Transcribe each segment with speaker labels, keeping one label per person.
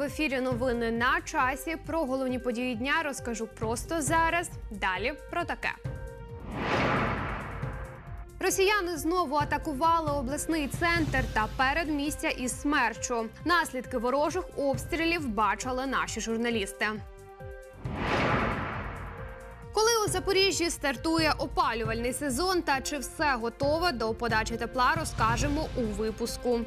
Speaker 1: в ефірі новини на часі. Про головні події дня розкажу просто зараз. Далі про таке. Росіяни знову атакували обласний центр та передмістя із смерчу. Наслідки ворожих обстрілів бачили наші журналісти. Коли у Запоріжжі стартує опалювальний сезон та чи все готове до подачі тепла, розкажемо у випуску.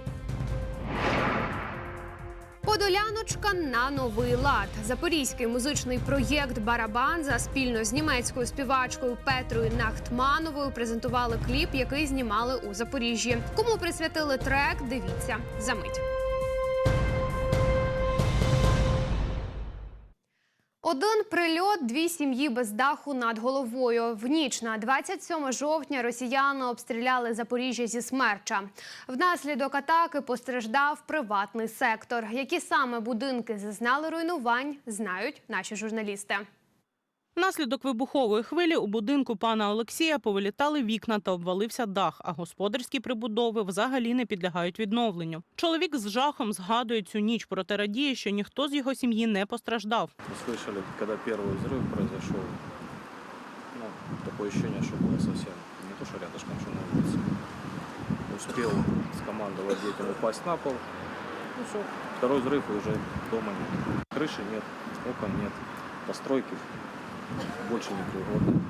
Speaker 1: Подоляночка на новий лад. Запорізький музичний проєкт Барабанза спільно з німецькою співачкою Петрою Нахтмановою презентували кліп, який знімали у Запоріжжі. Кому присвятили трек? Дивіться за мить. Один прильот, дві сім'ї без даху над головою. В ніч на 27 жовтня росіяни обстріляли Запоріжжя зі смерча. Внаслідок атаки постраждав приватний сектор. Які саме будинки зазнали руйнувань, знають наші журналісти.
Speaker 2: Внаслідок вибухової хвилі у будинку пана Олексія повилітали вікна та обвалився дах, а господарські прибудови взагалі не підлягають відновленню. Чоловік з жахом згадує цю ніч, проте радіє, що ніхто з його сім'ї не постраждав.
Speaker 3: Мы слышали, когда первый взрыв произошел, ну, такое ощущение, что было совсем не то, что рядышком, что на улице. Успел скомандовать детям упасть на пол. Ну все, второй взрыв и уже дома нет. Крыши нет, окон нет, постройки больше не пригодны.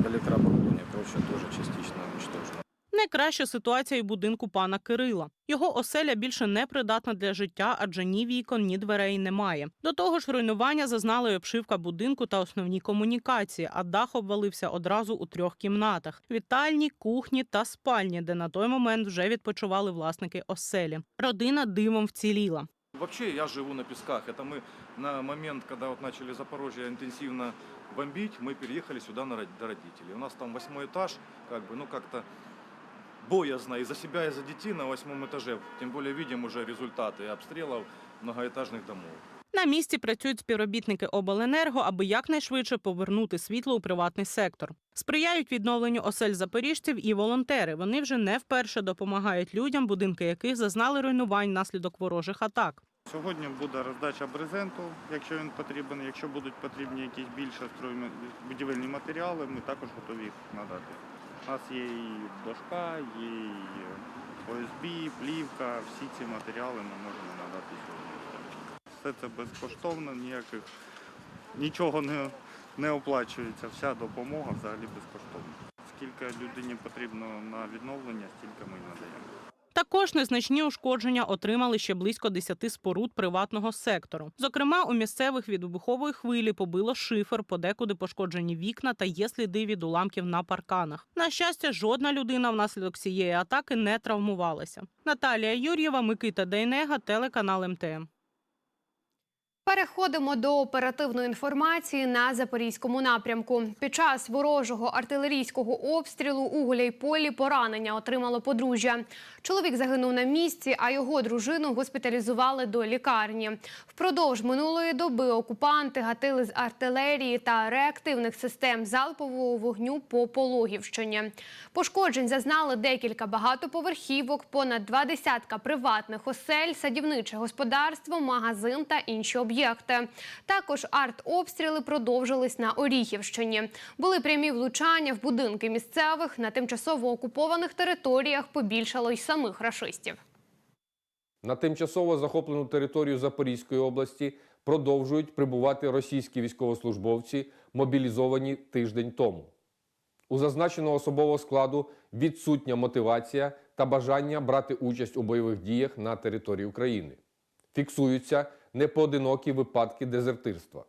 Speaker 3: Электрооборудование, прочее, тоже частично уничтожено.
Speaker 2: Найкраща ситуація і будинку пана Кирила. Його оселя більше не придатна для життя, адже ні вікон, ні дверей немає. До того ж, руйнування зазнала й обшивка будинку та основні комунікації, а дах обвалився одразу у трьох кімнатах: вітальні, кухні та спальні, де на той момент вже відпочивали власники оселі. Родина димом вціліла.
Speaker 4: Вообще я живу на Песках. Это мы на момент, когда вот начали Запорожье интенсивно бомбить, мы переехали сюда на род- до родителей. У нас там восьмой этаж, как бы, ну как-то боязно и за себя, и за детей на восьмом этаже. Тем более видим уже результаты обстрелов многоэтажных домов.
Speaker 2: На місці працюють співробітники обленерго, аби якнайшвидше повернути світло у приватний сектор. Сприяють відновленню осель запоріжців і волонтери. Вони вже не вперше допомагають людям, будинки яких зазнали руйнувань внаслідок ворожих атак.
Speaker 5: Сьогодні буде роздача брезенту, якщо він потрібен. Якщо будуть потрібні якісь більше будівельні матеріали, ми також готові їх надати. У нас є і дошка, є і ОСБ, плівка, всі ці матеріали ми можемо надати сьогодні. Все це безкоштовно, ніяких нічого не, не оплачується. Вся допомога взагалі безкоштовна. Скільки людині потрібно на відновлення, стільки ми й надаємо.
Speaker 2: Також незначні ушкодження отримали ще близько 10 споруд приватного сектору. Зокрема, у місцевих від вибухової хвилі побило шифер, подекуди пошкоджені вікна та є сліди від уламків на парканах. На щастя, жодна людина внаслідок цієї атаки не травмувалася. Наталія Юр'єва, Микита Дейнега, телеканал МТМ.
Speaker 1: Переходимо до оперативної інформації на запорізькому напрямку. Під час ворожого артилерійського обстрілу у Гуляйполі поранення отримало подружжя. Чоловік загинув на місці, а його дружину госпіталізували до лікарні. Впродовж минулої доби окупанти гатили з артилерії та реактивних систем залпового вогню по Пологівщині. Пошкоджень зазнали декілька багатоповерхівок, понад два десятка приватних осель, садівниче господарство, магазин та інші об'єкти. Також артобстріли продовжились на Оріхівщині. Були прямі влучання в будинки місцевих на тимчасово окупованих територіях. Побільшало й самих рашистів.
Speaker 6: На тимчасово захоплену територію Запорізької області продовжують прибувати російські військовослужбовці, мобілізовані тиждень тому. У зазначеного особового складу відсутня мотивація та бажання брати участь у бойових діях на території України. Фіксуються непоодинокі випадки дезертирства.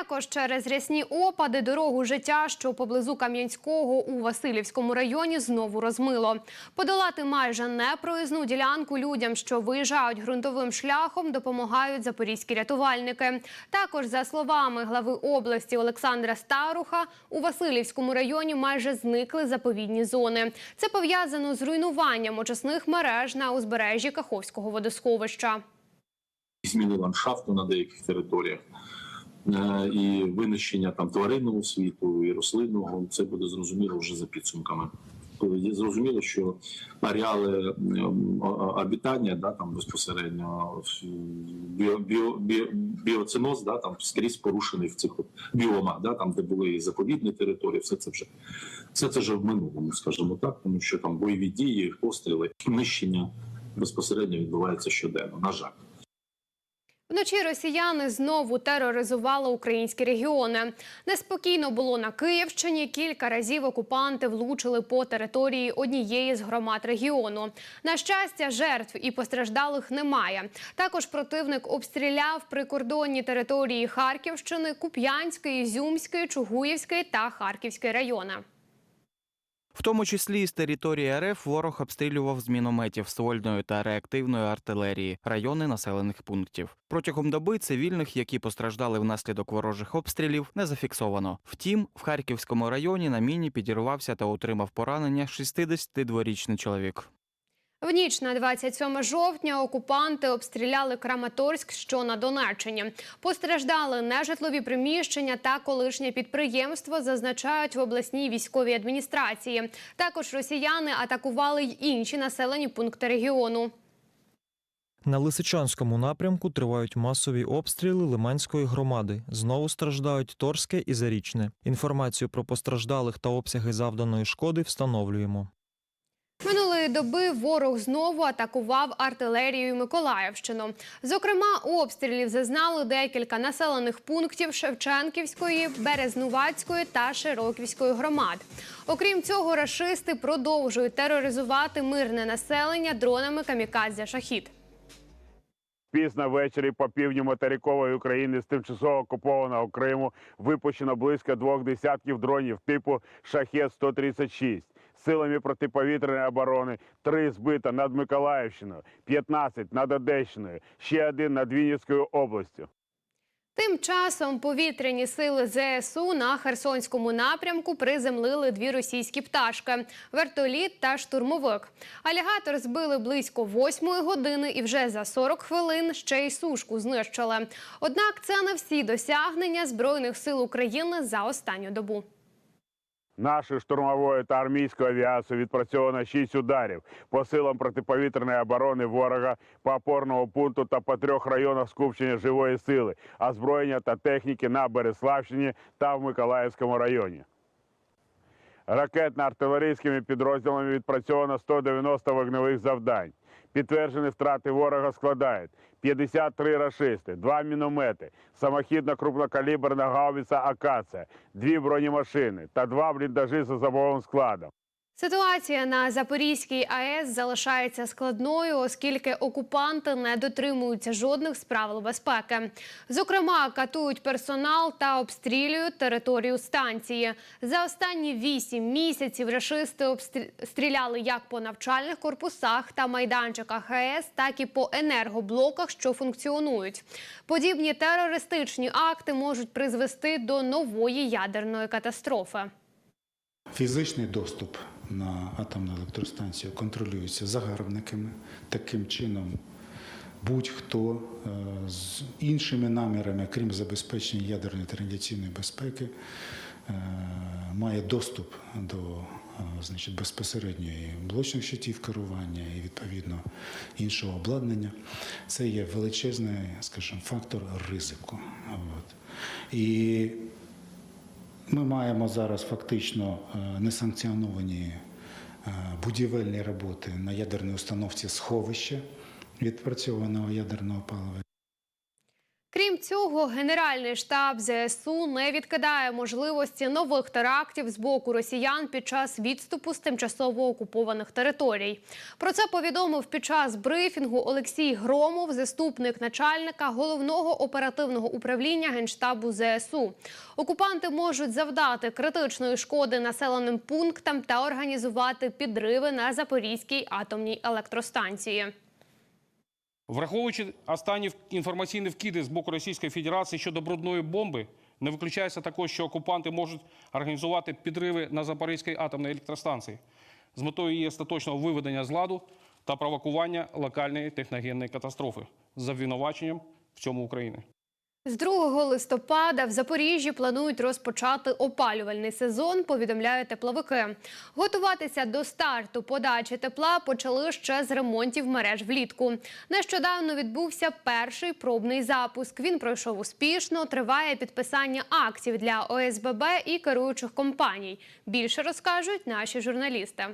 Speaker 1: Також через рясні опади дорогу життя, що поблизу Кам'янського у Васильівському районі, знову розмило. Подолати майже непроїзну ділянку людям, що виїжджають ґрунтовим шляхом, допомагають запорізькі рятувальники. Також, за словами глави області Олександра Старуха, у Васильівському районі майже зникли заповідні зони. Це пов'язано з руйнуванням очисних мереж на узбережжі Каховського водосховища.
Speaker 7: Зміни ландшафту на деяких територіях. е, І винищення там тваринного світу і рослинного це буде зрозуміло вже за підсумками Є Зрозуміло, що ареали о- о- обітання, да, там безпосередньо біо, біо, біо, біоциноз, да, там скрізь порушений в цих біомах, да, там, де були і заповідні території, все це вже все це вже в минулому, скажімо так, тому що там бойові дії, постріли, нищення безпосередньо відбувається щоденно. На жаль.
Speaker 1: Вночі росіяни знову тероризували українські регіони. Неспокійно було на Київщині. Кілька разів окупанти влучили по території однієї з громад регіону. На щастя, жертв і постраждалих немає. Також противник обстріляв прикордонні території Харківщини, Куп'янської, Ізюмської, Чугуївської та Харківської райони.
Speaker 8: В тому числі з території РФ ворог обстрілював з мінометів ствольної та реактивної артилерії райони населених пунктів. Протягом доби цивільних, які постраждали внаслідок ворожих обстрілів, не зафіксовано. Втім, в Харківському районі на міні підірвався та отримав поранення 62-річний чоловік.
Speaker 1: В ніч на 27 жовтня окупанти обстріляли Краматорськ, що на Донеччині. Постраждали нежитлові приміщення та колишнє підприємство, зазначають в обласній військовій адміністрації. Також росіяни атакували й інші населені пункти регіону.
Speaker 9: На Лисичанському напрямку тривають масові обстріли Лиманської громади. Знову страждають Торське і Зарічне. Інформацію про постраждалих та обсяги завданої шкоди встановлюємо.
Speaker 1: Минулої доби ворог знову атакував артилерією Миколаївщину. Зокрема, обстрілів зазнали декілька населених пунктів Шевченківської, Березнувацької та Широківської громад. Окрім цього, рашисти продовжують тероризувати мирне населення дронами камікадзе шахід.
Speaker 10: Пізно ввечері по півдню материкової України з тимчасово окупованого Криму випущено близько двох десятків дронів типу «Шахет-136». Силами протиповітряної оборони три збито над Миколаївщиною, 15 над Одещиною, ще один над Вінницькою областю.
Speaker 1: Тим часом повітряні сили ЗСУ на Херсонському напрямку приземлили дві російські пташки – вертоліт та штурмовик. Алігатор збили близько восьмої години і вже за 40 хвилин ще й сушку знищили. Однак це не всі досягнення Збройних сил України за останню добу.
Speaker 10: Нашою штурмовою та армійською авіацією відпрацьовано 6 ударів по силам протиповітряної оборони ворога, по опорному пункту та по трьох районах скупчення живої сили, озброєння та техніки на Береславщині та в Миколаївському районі. Ракетно-артилерійськими підрозділами відпрацьовано 190 вогневих завдань. Підтверджені втрати ворога складають 53 рашисти, 2 міномети, самохідна крупнокаліберна гаубиця «Акація», дві бронемашини та два бліндажі з особовим складом.
Speaker 1: Ситуація на Запорізькій АЕС залишається складною, оскільки окупанти не дотримуються жодних з правил безпеки. Зокрема, катують персонал та обстрілюють територію станції. За останні вісім місяців рашисти обстріляли як по навчальних корпусах та майданчиках АЕС, так і по енергоблоках, що функціонують. Подібні терористичні акти можуть призвести до нової ядерної катастрофи.
Speaker 11: Фізичний доступ на атомну електростанцію контролюється загарбниками. Таким чином, будь-хто е, з іншими намірами, крім забезпечення ядерної та радіаційної безпеки, е, має доступ до е, значить, безпосередньої блочних щитів керування і відповідно іншого обладнання. Це є величезний, скажімо, фактор ризику. От. І ми маємо зараз фактично е, несанкціоновані е, будівельні роботи на ядерній установці сховища відпрацьованого ядерного палива.
Speaker 1: Цього, Генеральний штаб ЗСУ не відкидає можливості нових терактів з боку росіян під час відступу з тимчасово окупованих територій. Про це повідомив під час брифінгу Олексій Громов, заступник начальника головного оперативного управління Генштабу ЗСУ. Окупанти можуть завдати критичної шкоди населеним пунктам та організувати підриви на Запорізькій атомній електростанції.
Speaker 12: Враховуючи останні інформаційні вкиди з боку Російської Федерації щодо брудної бомби, не виключається також, що окупанти можуть організувати підриви на Запорізькій атомній електростанції з метою її остаточного виведення з ладу та провокування локальної техногенної катастрофи з обвинуваченням в цьому України.
Speaker 1: З 2 листопада в Запоріжжі планують розпочати опалювальний сезон, повідомляють тепловики. Готуватися до старту подачі тепла почали ще з ремонтів мереж влітку. Нещодавно відбувся перший пробний запуск. Він пройшов успішно. Триває підписання актів для ОСББ і керуючих компаній. Більше розкажуть наші журналісти.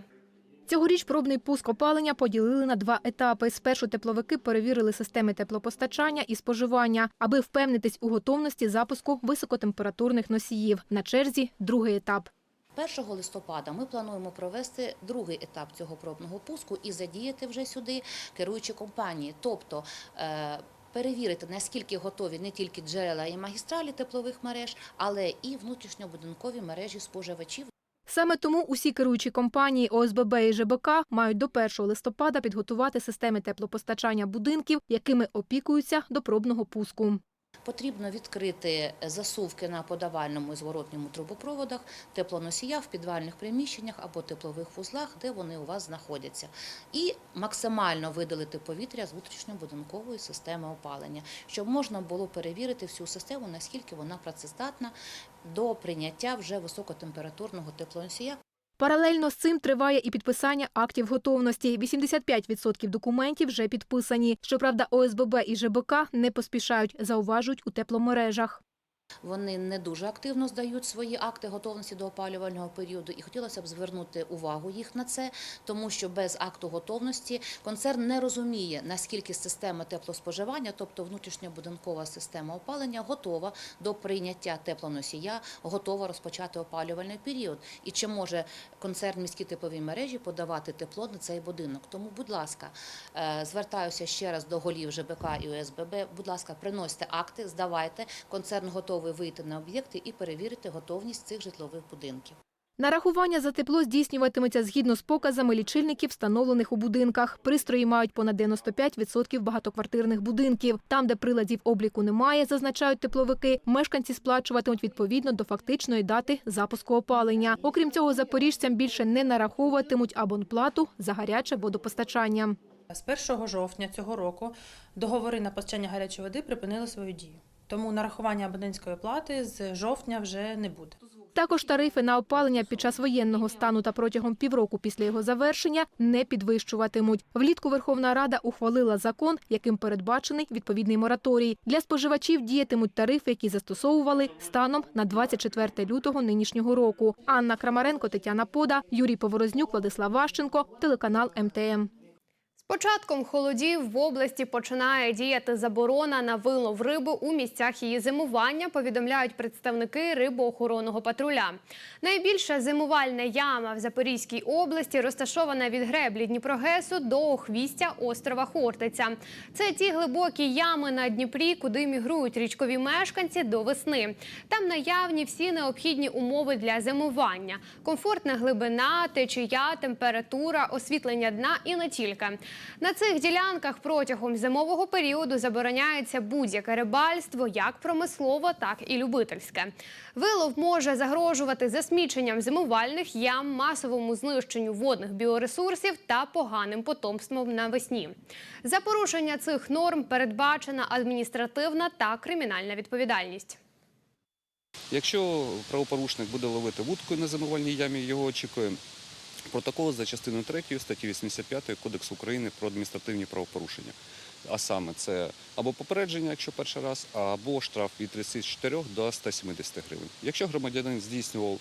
Speaker 13: Цьогоріч пробний пуск опалення поділили на два етапи. Спершу тепловики перевірили системи теплопостачання і споживання, аби впевнитись у готовності запуску високотемпературних носіїв. На черзі другий етап.
Speaker 14: 1 листопада ми плануємо провести другий етап цього пробного пуску і задіяти вже сюди керуючі компанії, тобто е, перевірити, наскільки готові не тільки джерела і магістралі теплових мереж, але і внутрішньобудинкові мережі споживачів.
Speaker 13: Саме тому усі керуючі компанії ОСББ і ЖБК мають до 1 листопада підготувати системи теплопостачання будинків, якими опікуються до пробного пуску.
Speaker 14: Потрібно відкрити засувки на подавальному і зворотньому трубопроводах, теплоносія в підвальних приміщеннях або теплових вузлах, де вони у вас знаходяться, і максимально видалити повітря з внутрішньобудинкової системи опалення, щоб можна було перевірити всю систему, наскільки вона працездатна до прийняття вже високотемпературного теплоносія.
Speaker 13: Паралельно з цим триває і підписання актів готовності. 85% документів вже підписані. Щоправда, ОСББ і ЖБК не поспішають, зауважують у тепломережах.
Speaker 14: Вони не дуже активно здають свої акти готовності до опалювального періоду, і хотілося б звернути увагу їх на це, тому що без акту готовності концерн не розуміє, наскільки система теплоспоживання, тобто внутрішньобудинкова система опалення, готова до прийняття теплоносія, готова розпочати опалювальний період. І чи може концерн міські теплові мережі подавати тепло на цей будинок? Тому, будь ласка, е, звертаюся ще раз до голів ЖБК і ОСББ. Будь ласка, приносьте акти, здавайте. Концерн готовий вийти на об'єкти і перевірити готовність цих житлових будинків.
Speaker 13: Нарахування за тепло здійснюватиметься згідно з показами лічильників, встановлених у будинках. Пристрої мають понад 95% багатоквартирних будинків. Там, де приладів обліку немає, зазначають тепловики, мешканці сплачуватимуть відповідно до фактичної дати запуску опалення. Окрім цього, запоріжцям більше не нараховуватимуть абонплату за гаряче водопостачання.
Speaker 15: З 1 жовтня цього року договори на постачання гарячої води припинили свою дію. Тому нарахування абонентської плати з жовтня вже не буде.
Speaker 13: Також тарифи на опалення під час воєнного стану та протягом півроку після його завершення не підвищуватимуть. Влітку Верховна Рада ухвалила закон, яким передбачений відповідний мораторій. Для споживачів діятимуть тарифи, які застосовували станом на 24 лютого нинішнього року. Анна Крамаренко, Тетяна Пода, Юрій Поворознюк, Владислав Ващенко, телеканал МТМ.
Speaker 1: Початком холодів в області починає діяти заборона на вилов риби у місцях її зимування, повідомляють представники рибоохоронного патруля. Найбільша зимувальна яма в Запорізькій області розташована від греблі Дніпрогесу до охвістя острова Хортиця. Це ті глибокі ями на Дніпрі, куди мігрують річкові мешканці до весни. Там наявні всі необхідні умови для зимування: комфортна глибина, течія, температура, освітлення дна і не тільки. На цих ділянках протягом зимового періоду забороняється будь-яке рибальство, як промислово, так і любительське. Вилов може загрожувати засміченням зимувальних ям, масовому знищенню водних біоресурсів та поганим потомством навесні. За порушення цих норм передбачена адміністративна та кримінальна відповідальність.
Speaker 16: Якщо правопорушник буде ловити вудкою на зимувальній ямі, його очікує протокол за частиною 3 статті 85 Кодексу України про адміністративні правопорушення. А саме це або попередження, якщо перший раз, або штраф від 34 до 170 гривень. Якщо громадянин здійснював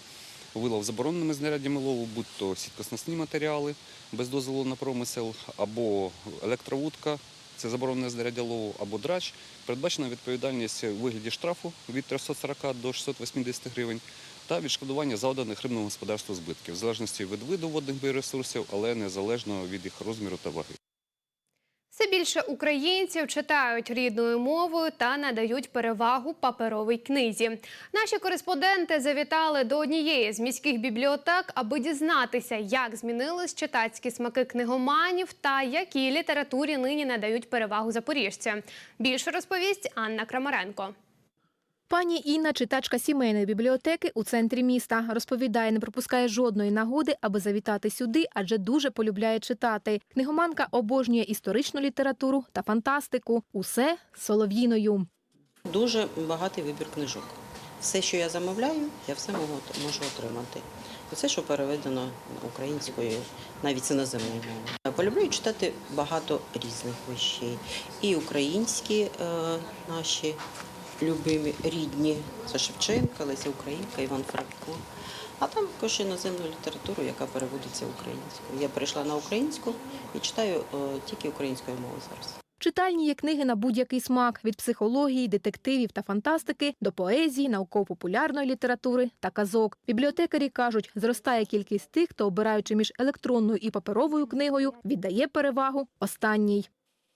Speaker 16: вилов забороненими знаряддями лову, будь-то сіткосносні матеріали без дозволу на промисел, або електровудка, це заборонене знаряддя лову, або драч, передбачена відповідальність у вигляді штрафу від 340 до 680 гривень та відшкодування завданих рибному господарству збитків, в залежності від виду водних біоресурсів, але незалежно від їх розміру та ваги.
Speaker 1: Все більше українців читають рідною мовою та надають перевагу паперовій книзі. Наші кореспонденти завітали до однієї з міських бібліотек, аби дізнатися, як змінились читацькі смаки книгоманів та якій літературі нині надають перевагу запоріжцям. Більше розповість Анна Крамаренко.
Speaker 13: Пані Інна, читачка сімейної бібліотеки у центрі міста, розповідає, не пропускає жодної нагоди, аби завітати сюди, адже дуже полюбляє читати. Книгоманка обожнює історичну літературу та фантастику. Усе солов'їною.
Speaker 17: Дуже багатий вибір книжок. Все, що я замовляю, я все можу, отримати. Все, що переведено українською, навіть з іноземної мови. Полюблю читати багато різних вещей. І українські е, наші любимі, рідні. Це Шевченка, Леся Українка, Іван Франко. А там також іноземну літературу, яка переводиться українською. Я перейшла на українську і читаю е, тільки українською мовою зараз.
Speaker 13: Читальні є книги на будь-який смак від психології, детективів та фантастики до поезії, науково-популярної літератури та казок. Бібліотекарі кажуть, зростає кількість тих, хто обираючи між електронною і паперовою книгою, віддає перевагу останній.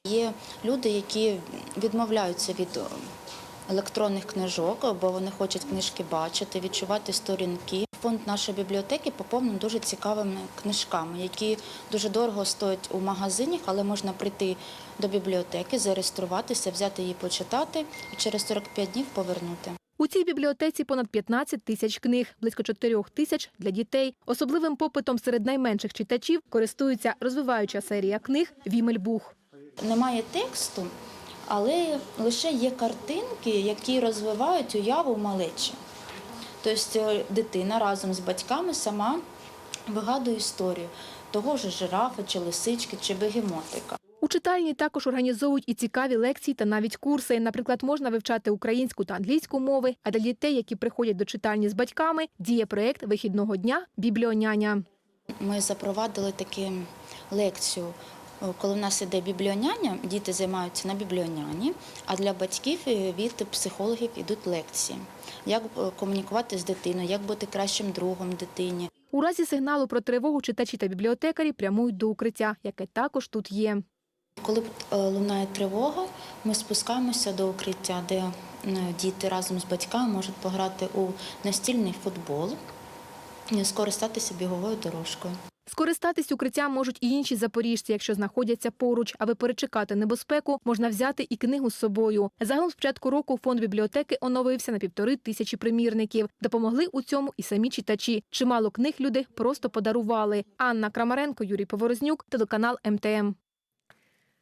Speaker 18: Є люди, які відмовляються від е, електронних книжок, бо вони хочуть книжки бачити, відчувати сторінки. Фонд нашої бібліотеки поповнений дуже цікавими книжками, які дуже дорого стоять у магазинах, але можна прийти до бібліотеки, зареєструватися, взяти її почитати і через 45 днів повернути.
Speaker 13: У цій бібліотеці понад 15 тисяч книг, близько 4 тисяч для дітей. Особливим попитом серед найменших читачів користується розвиваюча серія книг Вімельбух.
Speaker 18: Немає тексту, але лише є картинки, які розвивають уяву малечі. Тобто е, дитина разом з батьками сама вигадує історію того ж жирафа, чи лисички, чи бегемотика.
Speaker 13: У читальні також організовують і цікаві лекції та навіть курси. Наприклад, можна вивчати українську та англійську мови. А для дітей, які приходять до читальні з батьками, діє проєкт вихідного дня Бібліоняня.
Speaker 18: Ми запровадили таку лекцію. Е, Коли в нас іде бібліоняня, діти займаються на бібліоняні, а для батьків е, від психологів йдуть лекції. Як е, комунікувати з дитиною, як бути кращим другом дитині.
Speaker 13: У разі сигналу про тривогу читачі та бібліотекарі прямують до укриття, яке також тут є.
Speaker 18: Коли лунає тривога, ми спускаємося до укриття, де діти разом з батьками можуть пограти у настільний футбол скористатися біговою дорожкою.
Speaker 13: Скористатись укриттям можуть і інші запоріжці, якщо знаходяться поруч. Аби перечекати небезпеку, можна взяти і книгу з собою. Загалом з початку року фонд бібліотеки оновився на півтори тисячі примірників. Допомогли у цьому і самі читачі. Чимало книг люди просто подарували. Анна Крамаренко, Юрій Поворознюк, телеканал МТМ.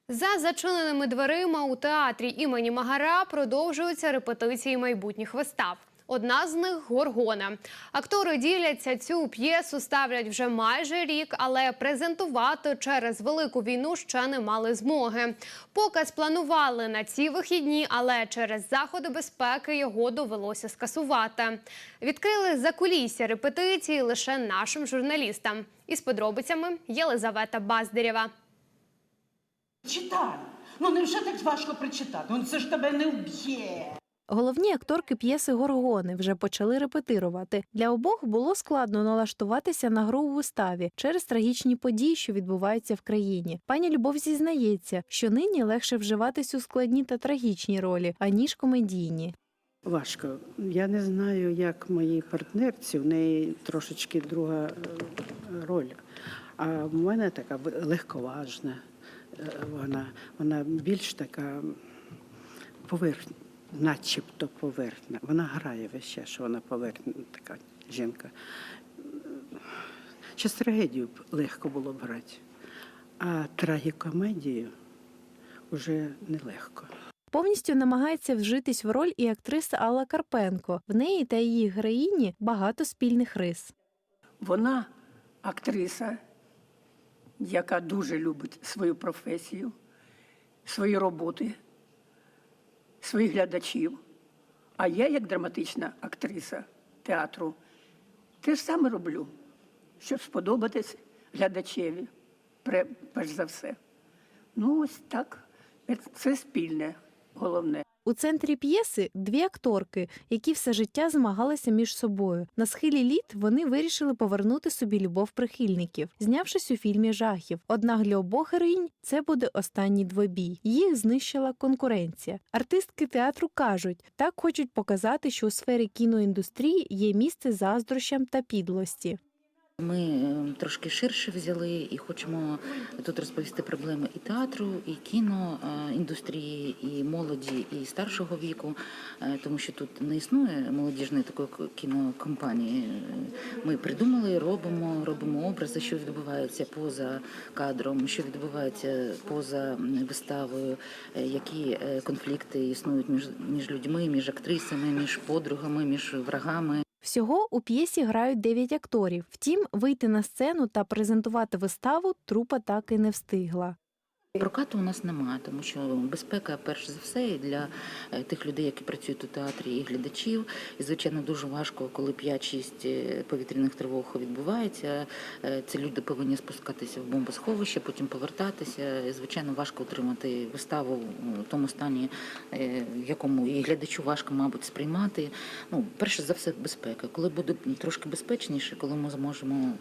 Speaker 1: За зачиненими дверима у театрі імені Магара продовжуються репетиції майбутніх вистав. Одна з них Горгона. Актори діляться цю п'єсу, ставлять вже майже рік, але презентувати через велику війну ще не мали змоги. Показ планували на ці вихідні, але через заходи безпеки його довелося скасувати. Відкрили закулісся репетиції лише нашим журналістам. Із подробицями Єлизавета Баздирєва.
Speaker 19: Читай. Ну невже так важко прочитати? Ну це ж тебе не вб'є.
Speaker 20: Головні акторки п'єси Горгони вже почали репетирувати. Для обох було складно налаштуватися на гру у виставі через трагічні події, що відбуваються в країні. Пані Любов зізнається, що нині легше вживатись у складні та трагічні ролі, аніж комедійні.
Speaker 21: Важко. Я не знаю, як моїй партнерці, в неї трошечки друга е, роль. А в мене така легковажна. Е, Вона, вона більш така поверхня, начебто поверхня. Вона грає весь час, що вона поверхня, така жінка. Ще трагедію б легко було б грати, а трагікомедію вже нелегко.
Speaker 20: Повністю намагається вжитись в роль і актриса Алла Карпенко. В неї та її героїні багато спільних рис.
Speaker 22: Вона актриса, яка дуже любить свою професію, свої роботи, своїх глядачів. А я, як драматична актриса театру, те ж саме роблю, щоб сподобатись глядачеві, перш за все. Ну, ось так. Це спільне, головне.
Speaker 20: У центрі п'єси дві акторки, які все життя змагалися між собою. На схилі літ вони вирішили повернути собі любов прихильників, знявшись у фільмі жахів. Однак для обох героїнь це буде останній двобій. Їх знищила конкуренція. Артистки театру кажуть, так хочуть показати, що у сфері кіноіндустрії є місце заздрощам та підлості.
Speaker 23: Ми е, трошки ширше взяли і хочемо тут розповісти проблеми і театру, і кіно е, індустрії, і молоді, і старшого віку, е, тому що тут не існує молодіжної такої кінокомпанії. Ми придумали, робимо, робимо образи, що відбувається поза кадром, що відбувається поза виставою, е, які конфлікти існують між, між людьми, між актрисами, між подругами, між врагами.
Speaker 20: Всього у п'єсі грають 9 акторів. Втім, вийти на сцену та презентувати виставу трупа так і не встигла.
Speaker 23: Прокату у нас немає, тому що безпека, перш за все, для е, тих людей, які працюють у театрі, і глядачів. І звичайно дуже важко, коли 5-6 повітряних тривог відбувається. Е, Ці люди повинні спускатися в бомбосховище, потім повертатися. І, звичайно, важко отримати виставу в тому стані, е, якому і глядачу важко, мабуть, сприймати. Ну, перше за все, безпека. Коли буде трошки безпечніше, коли ми зможемо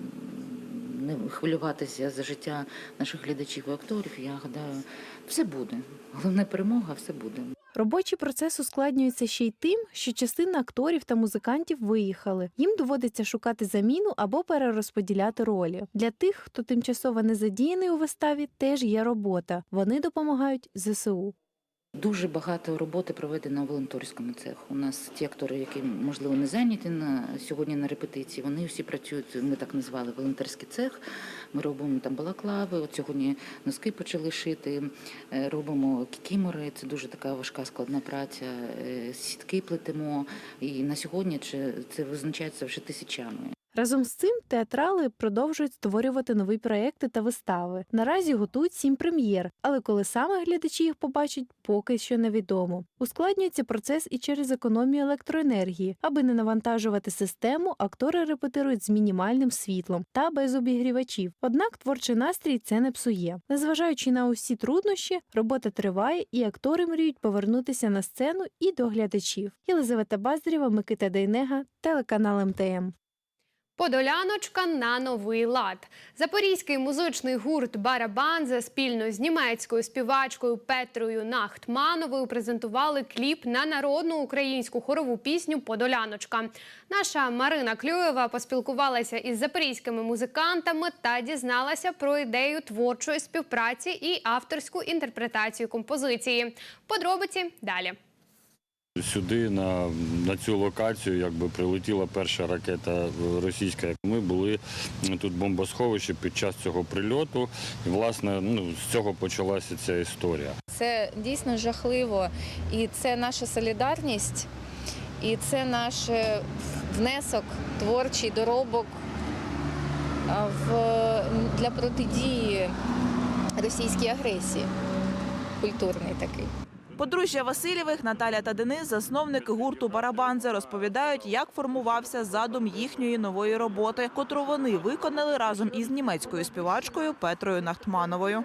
Speaker 23: хвилюватися за життя наших глядачів і акторів, я гадаю, все буде. Головне перемога, все буде.
Speaker 20: Робочий процес ускладнюється ще й тим, що частина акторів та музикантів виїхали. Їм доводиться шукати заміну або перерозподіляти ролі. Для тих, хто тимчасово не задіяний у виставі, теж є робота. Вони допомагають ЗСУ.
Speaker 23: Дуже багато роботи проведено у волонтерському цеху. У нас ті актори, які можливо не зайняті на сьогодні на репетиції, вони всі працюють. Ми так назвали волонтерський цех. Ми робимо там балаклави. От сьогодні носки почали шити, е, робимо кікімори. Це дуже така важка складна праця. е, Сітки плетемо. І на сьогодні це визначається вже тисячами.
Speaker 20: Разом з цим театрали продовжують створювати нові проекти та вистави. Наразі готують сім прем'єр, але коли саме глядачі їх побачать, поки що невідомо. Ускладнюється процес і через економію електроенергії. Аби не навантажувати систему, актори репетирують з мінімальним світлом та без обігрівачів. Однак творчий настрій це не псує. Незважаючи на усі труднощі, робота триває, і актори мріють повернутися на сцену і до глядачів. Єлизавета Баздарєва, Микита Дейнега, телеканал МТМ.
Speaker 1: Подоляночка на новий лад. Запорізький музичний гурт Барабанзе спільно з німецькою співачкою Петрою Нахтмановою презентували кліп на народну українську хорову пісню Подоляночка. Наша Марина Клюєва поспілкувалася із запорізькими музикантами та дізналася про ідею творчої співпраці і авторську інтерпретацію композиції. Подробиці далі.
Speaker 24: Сюди на, на цю локацію якби прилетіла перша ракета російська. Ми були тут в бомбосховищі під час цього прильоту. І власне ну, з цього почалася ця історія.
Speaker 25: Це дійсно жахливо, і це наша солідарність, і це наш е, внесок, творчий доробок в, для протидії російській агресії. Культурний такий.
Speaker 26: Подружжя Васильєвих Наталя та Денис, засновники гурту Барабанзе, розповідають, як формувався задум їхньої нової роботи, котру вони виконали разом із німецькою співачкою Петрою Нахтмановою.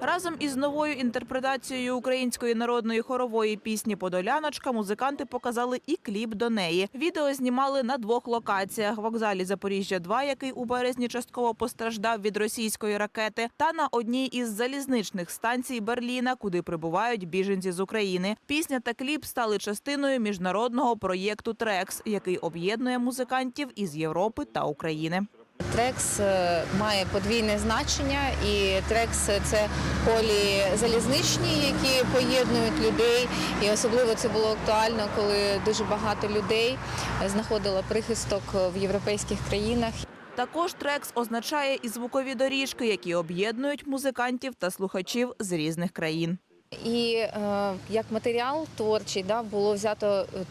Speaker 26: Разом із новою інтерпретацією української народної хорової пісні Подоляночка музиканти показали і кліп до неї. Відео знімали на двох локаціях: вокзалі Запоріжжя 2 який у березні частково постраждав від російської ракети, та на одній із залізничних станцій Берліна, куди прибувають біженці з України. Пісня та кліп стали частиною міжнародного проєкту Трекс, який об'єднує музикантів із Європи та України.
Speaker 25: Трекс е, має подвійне значення, і трекс це колії залізничні, які поєднують людей. І особливо це було актуально, коли дуже багато людей знаходило прихисток в європейських країнах.
Speaker 26: Також трекс означає і звукові доріжки, які об'єднують музикантів та слухачів з різних країн.
Speaker 25: І е, як матеріал творчий да, було взято е,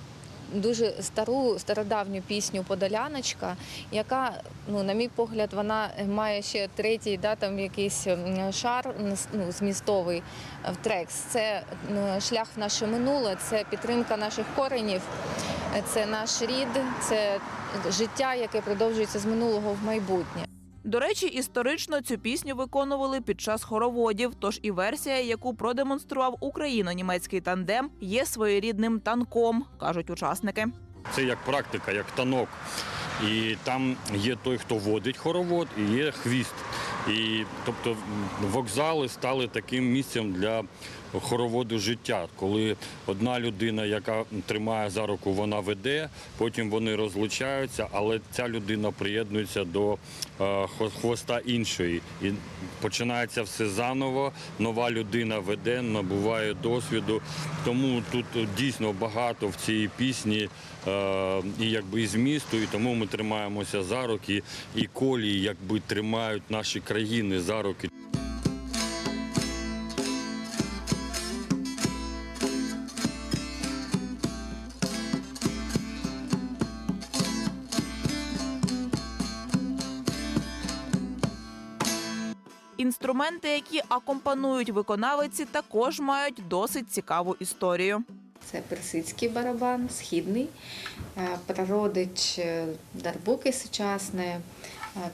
Speaker 25: дуже стару стародавню пісню Подоляночка, яка, ну, на мій погляд, вона має ще третій да, там якийсь шар ну, змістовий в трекс. Це шлях в наше минуле, це підтримка наших коренів, це наш рід, це життя, яке продовжується з минулого в майбутнє.
Speaker 26: До речі, історично цю пісню виконували під час хороводів. Тож і версія, яку продемонстрував україно-німецький тандем, є своєрідним танком, кажуть учасники.
Speaker 24: Це як практика, як танок. І там є той, хто водить хоровод, і є хвіст. І тобто вокзали стали таким місцем для хороводу життя, коли одна людина, яка тримає за руку, вона веде, потім вони розлучаються, але ця людина приєднується до е, хвоста іншої. І починається все заново. Нова людина веде, набуває досвіду. Тому тут дійсно багато в цій пісні е, і якби і змісту, і тому ми тримаємося за руки, і колії якби тримають наші країни за руки.
Speaker 26: Інструменти, які акомпанують виконавиці, також мають досить цікаву історію.
Speaker 27: Це персидський барабан, східний, е, прародич е, дарбуки сучасної. Е,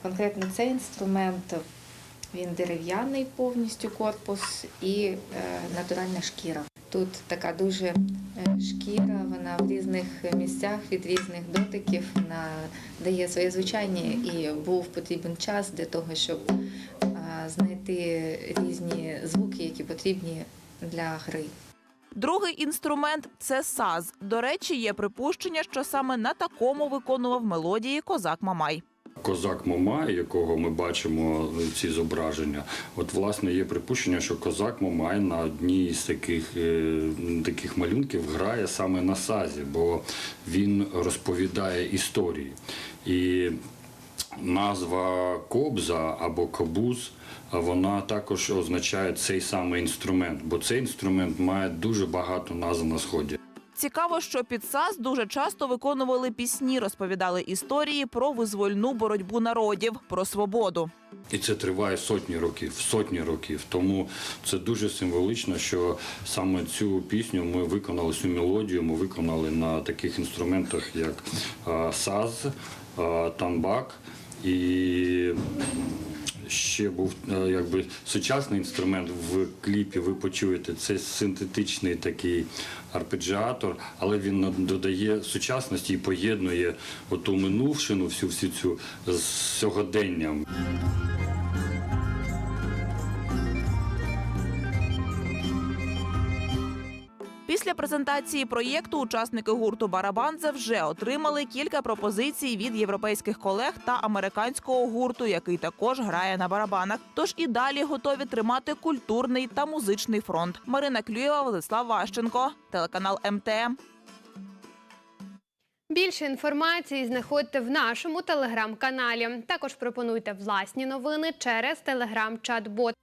Speaker 27: Конкретно цей інструмент він дерев'яний повністю корпус і натуральна шкіра. Тут така дуже шкіра, вона в різних місцях від різних дотиків вона дає своє звучання і був потрібен час для того, щоб знайти різні звуки, які потрібні для гри.
Speaker 26: Другий інструмент це саз. До речі, є припущення, що саме на такому виконував мелодії козак Мамай.
Speaker 24: Козак Мамай, якого ми бачимо ці зображення, от власне є припущення, що козак Мамай на одній з таких, е, таких малюнків грає саме на сазі, бо він розповідає історії. І назва кобза або кобуз. Вона також означає цей самий інструмент, бо цей інструмент має дуже багато назв на сході.
Speaker 26: Цікаво, що під САС дуже часто виконували пісні, розповідали історії про визвольну боротьбу народів, про свободу.
Speaker 24: І це триває сотні років, сотні років. Тому це дуже символічно, що саме цю пісню ми виконали, цю мелодію ми виконали на таких інструментах, як саз, тамбак і. Ще був е, якби сучасний інструмент в кліпі. Ви почуєте це синтетичний такий арпеджіатор, але він додає сучасності і поєднує оту минувшину, всю всю цю з сьогоденням.
Speaker 26: Після презентації проєкту учасники гурту Барабанза вже отримали кілька пропозицій від європейських колег та американського гурту, який також грає на барабанах. Тож і далі готові тримати культурний та музичний фронт. Марина Клюєва, Владислав Ващенко, телеканал МТМ.
Speaker 1: Більше інформації знаходьте в нашому телеграм-каналі. Також пропонуйте власні новини через телеграм-чат-бот.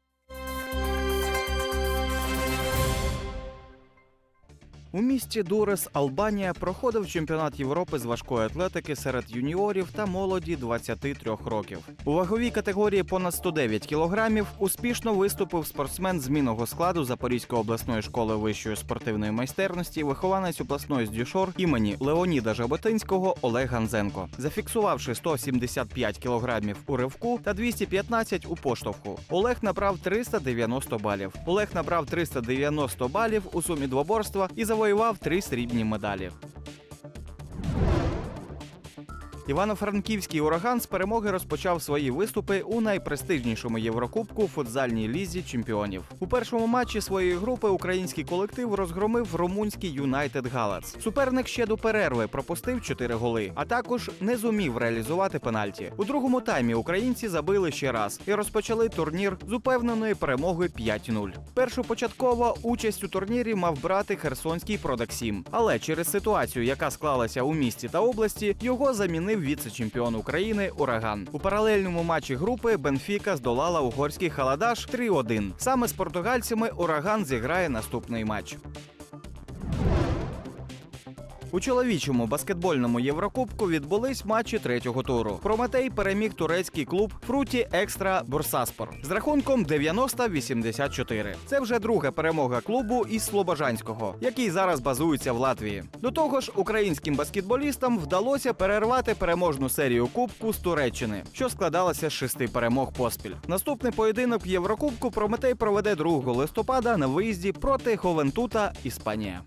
Speaker 8: У місті Дурес, Албанія, проходив чемпіонат Європи з важкої атлетики серед юніорів та молоді 23 років. У ваговій категорії понад 109 кілограмів успішно виступив спортсмен змінного складу Запорізької обласної школи вищої спортивної майстерності, вихованець обласної з Дюшор імені Леоніда Жаботинського Олег Ганзенко, зафіксувавши 175 кілограмів у ривку та 215 у поштовху. Олег набрав 390 балів. Олег набрав 390 балів у сумі двоборства і завоював три срібні медалі. Івано-Франківський ураган з перемоги розпочав свої виступи у найпрестижнішому Єврокубку футзальній лізі чемпіонів. У першому матчі своєї групи український колектив розгромив румунський Юнайтед Галац. Суперник ще до перерви пропустив 4 голи, а також не зумів реалізувати пенальті. У другому таймі українці забили ще раз і розпочали турнір з упевненої перемоги 5-0. Першу початково участь у турнірі мав брати Херсонський Продаксім, але через ситуацію, яка склалася у місті та області, його замінив віце-чемпіон України Ураган. У паралельному матчі групи Бенфіка здолала угорський Халадаш 3-1. Саме з португальцями Ураган зіграє наступний матч. У чоловічому баскетбольному Єврокубку відбулись матчі третього туру. Прометей переміг турецький клуб Фруті Екстра Бурсаспор з рахунком 90-84. Це вже друга перемога клубу із Слобожанського, який зараз базується в Латвії. До того ж, українським баскетболістам вдалося перервати переможну серію кубку з Туреччини, що складалася з шести перемог поспіль. Наступний поєдинок Єврокубку Прометей проведе 2 листопада на виїзді проти Ховентута Іспанія.